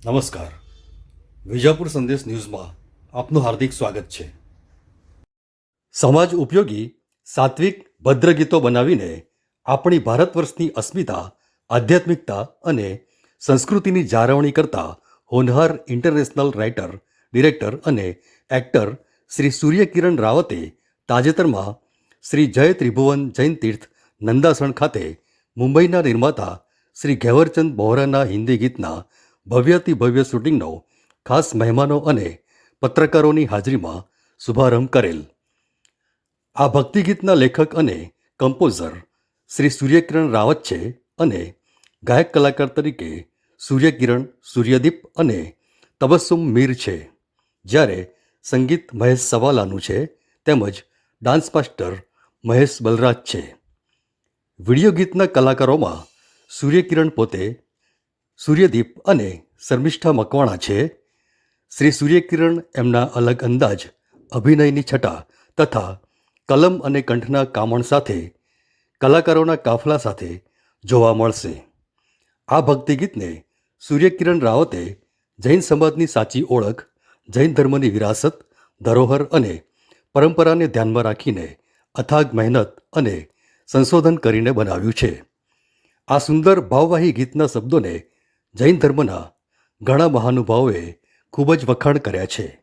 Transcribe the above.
નમસ્કાર. વિજાપુર સંદેશ ન્યૂઝમાં આપનું હાર્દિક સ્વાગત છે. સમાજ ઉપયોગી સાત્વિક ભદ્ર ગીતો બનાવીને આપણી ભારત વર્ષની અસ્મિતા, આધ્યાત્મિકતા અને સંસ્કૃતિની જાળવણી કરતા હોનહાર ઇન્ટરનેશનલ રાઇટર, ડિરેક્ટર અને એક્ટર શ્રી સૂર્યકિરણ રાવતે તાજેતરમાં શ્રી જય ત્રિભુવન જૈન તીર્થ નંદાસણ ખાતે મુંબઈના નિર્માતા શ્રી ઘેવરચંદ બોહરાના હિન્દી ગીતના ભવ્યથી ભવ્ય શૂટિંગનો ખાસ મહેમાનો અને પત્રકારોની હાજરીમાં શુભારંભ કરેલ. આ ભક્તિગીતના લેખક અને કમ્પોઝર શ્રી સૂર્યકિરણ રાવત છે અને ગાયક કલાકાર તરીકે સૂર્યકિરણ, સૂર્યદીપ અને તબસ્સુમ મીર છે. જ્યારે સંગીત મહેશ સવાલાનું છે, તેમજ ડાન્સ માસ્ટર મહેશ બલરાજ છે. વીડિયો ગીતના કલાકારોમાં સૂર્યકિરણ પોતે સૂર્યદીપ અને શર્મિષ્ઠા મકવાણા છે. શ્રી સૂર્યકિરણ એમના અલગ અંદાજ, અભિનયની છટા તથા કલમ અને કંઠના કામણ સાથે, કલાકારોના કાફલા સાથે જોવા મળશે. આ ભક્તિ ગીતને સૂર્યકિરણ રાવતે જૈન સમાજની સાચી ઓળખ, જૈન ધર્મની વિરાસત, ધરોહર અને પરંપરાને ધ્યાનમાં રાખીને અથાગ મહેનત અને સંશોધન કરીને બનાવ્યું છે. આ સુંદર ભાવવાહી ગીતના શબ્દોને જૈન ધર્મના ઘણા મહાનુભાવોએ ખૂબ જ વખાણ કર્યા છે.